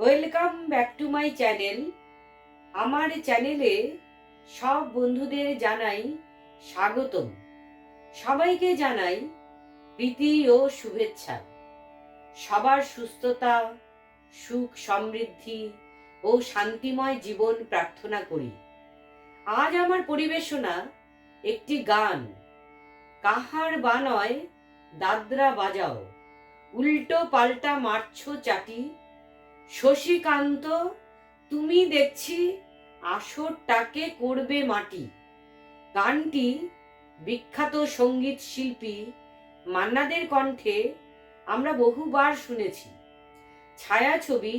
Welcome back to my channel আমার চ্যানেলে সব বন্ধুদের জানাই স্বাগতম। সবাইকে জানাই প্রীতি ও শুভেচ্ছা। সবার সুস্থতা, সুখ সমৃদ্ধি ও শান্তিময় জীবন প্রার্থনা করি। আজ আমার পরিবেশনা একটি গান। কাহার বানয় দাদরা বাজাও, উল্টো পাল্টা মারছো চাটি শশীকান্ত, তুমি দেখছি আসরটাকে করবে মাটি। গানটি বিখ্যাত সংগীত শিল্পী মান্নাদের কণ্ঠে আমরা বহুবার শুনেছি। ছায়াছবি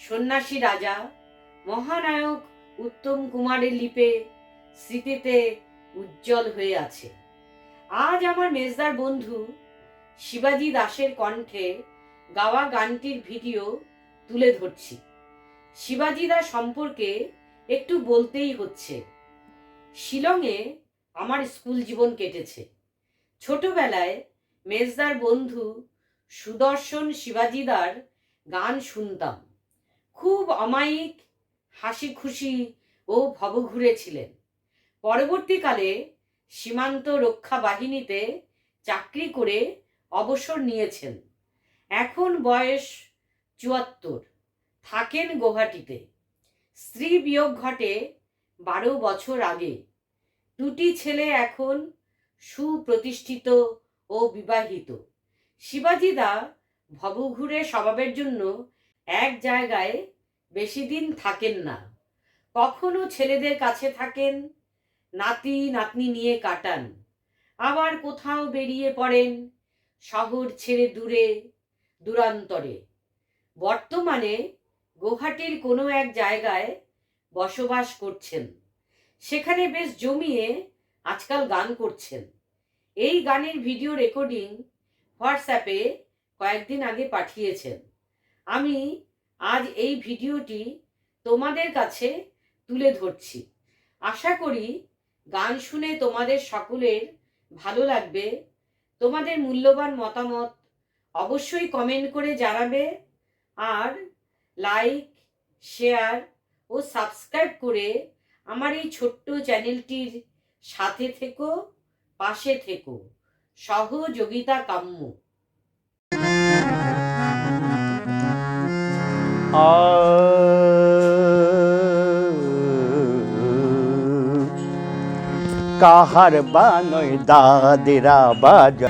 সন্ন্যাসী রাজা, মহানায়ক উত্তম কুমারের লিপে স্মৃতিতে উজ্জ্বল হয়ে আছে। আজ আমার মেজদার বন্ধু শিবাজি দাসের কণ্ঠে গাওয়া গানটির ভিডিও তুলে ধরছি। শিবাজিদা সম্পর্কে একটু বলতেই হচ্ছে। শিলংয়ে আমার স্কুল জীবন কেটেছে। ছোটবেলায় মেজদার বন্ধু সুদর্শন শিবাজিদার গান শুনতাম। খুব অমায়িক হাসি খুশি ও ভবঘুরে ছিলেন। পরবর্তীকালে সীমান্ত রক্ষা বাহিনীতে চাকরি করে অবসর নিয়েছেন। এখন বয়স চুয়াত্তর। থাকেন গুয়াহাটিতে স্ত্রী বিয়োগ ঘটে বারো বছর আগে। দুটি ছেলে এখন সুপ্রতিষ্ঠিত ও বিবাহিত। শিবাজিদা ভবঘুরে স্বভাবের জন্য এক জায়গায় বেশি দিন থাকেন না। কখনো ছেলেদের কাছে থাকেন, নাতি, নাতনি নিয়ে কাটান। আবার কোথাও বেরিয়ে পড়েন, শহর ছেড়ে দূরে, দূরান্তরে। বর্তমানে গুয়াহাটির কোনো এক জায়গায় বসবাস করছেন। সেখানে বেশ জমিয়ে আজকাল গান করছেন। এই গানের ভিডিও রেকর্ডিং হোয়াটসঅ্যাপে কয়েকদিন আগে পাঠিয়েছেন। আমি আজ এই ভিডিওটি তোমাদের কাছে তুলে ধরছি। আশা করি গান শুনে তোমাদের সকলের ভালো লাগবে। তোমাদের মূল্যবান মতামত অবশ্যই কমেন্ট করে জানাবে। আর লাইক শেয়ার ও সাবস্ক্রাইব করে আমার এই ছোট্ট চ্যানেলটির সাথে থেকো, পাশে থেকো। সহযোগিতা কাম্য। কাহার বানয় দাদেরা বাজা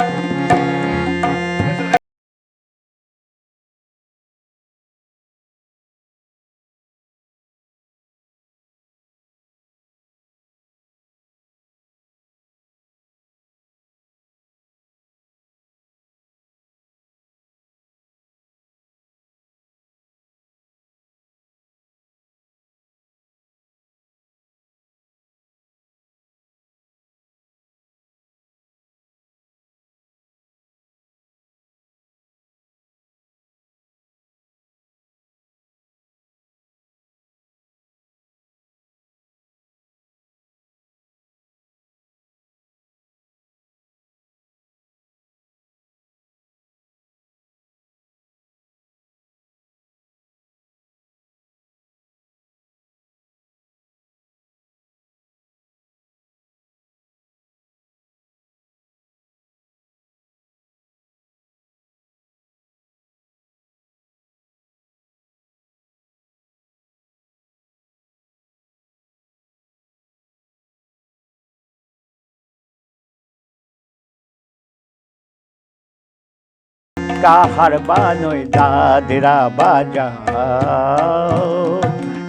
কাহার বানয় দাদেরা বাজা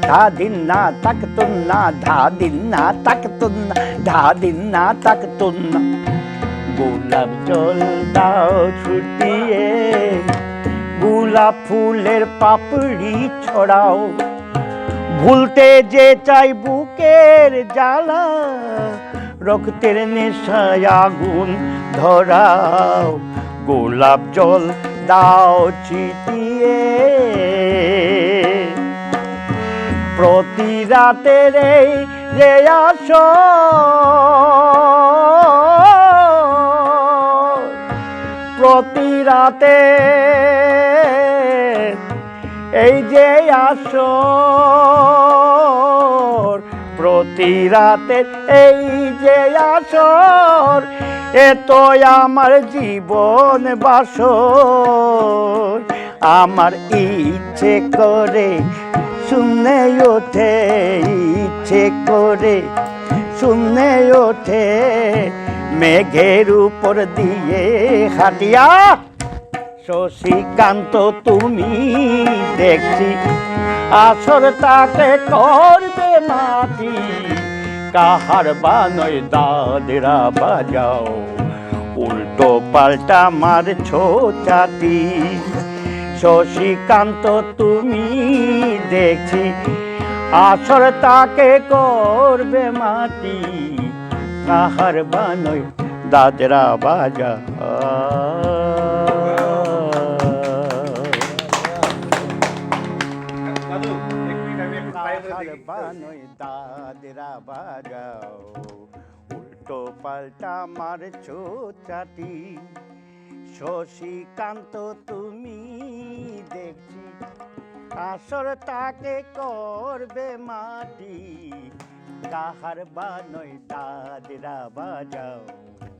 ধা দিন না তাক তুন্না ধাদিন না তাক তুন্না ধাদিন না তাক তুন্না গোলাপ জল দাও ছুটিয়ে, গোলাপ ফুলের পাপড়ি ছড়াও। ভুলতে যে চাই বুকের জ্বালা, রক্তের নেশায় আগুন ধরাও। গোলাপ জল দাও ছিটিয়ে প্রতি রাতের এই যে আস প্রতি রাতে এই যে আসর প্রতি রাতে এই যে আসর, এ তো আমার জীবন বাসর। আমার ইচ্ছে করে শুনে ওঠে, ইচ্ছে করে শুনে ওঠে, মেঘের উপর দিয়ে হাটিয়া। শশীকান্ত, তুমি দেখছি, আসর তাকে করবে মাটি। কাহার বানয় দাদরা বাজাও। উল্টো পাল্টা মারছো চাটি। শশীকান্ত, তুমি দেখছি, আসর তাকে করবে মাটি। কাহার বানয় দাদরা বাজা দেখি বানয় দাদরা বাজাও। উল্টো পাল্টা মারছো চাটি শশীকান্ত তুমি দেখছি আসর তাকে করবে মাটি। কাহার বানয় দাদরা বাজাও।